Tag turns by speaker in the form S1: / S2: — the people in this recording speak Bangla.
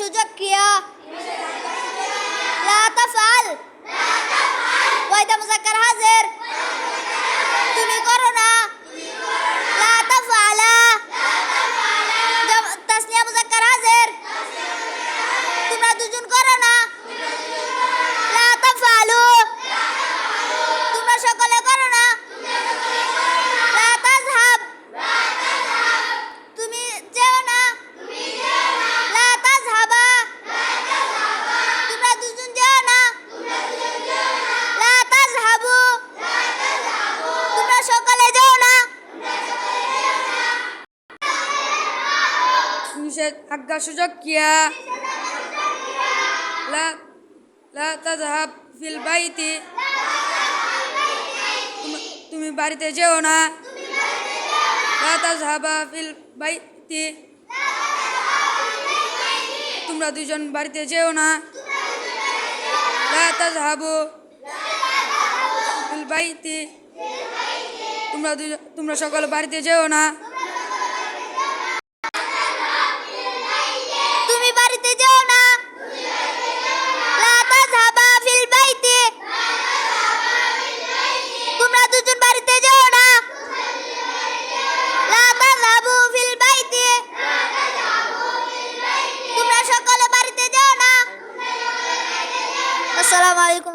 S1: সুযোগ ক্রিয়া লা ওয়াইদা মুজাক্কার হাজির।
S2: নিষেধ আজ্ঞা সুযোগ কিয়া? লা তাযহাব ফিল বাইতি। তুমি- বাড়িতে যেও না। লা তাযহাবা ফিল বাইতি। তোমরা দুজন বাড়িতে যেও না। লা তাযহাবু ফিল বাইতি। তোমরা
S1: তোমরা সকল বাড়িতে যেও না। আসসালামু আলাইকুম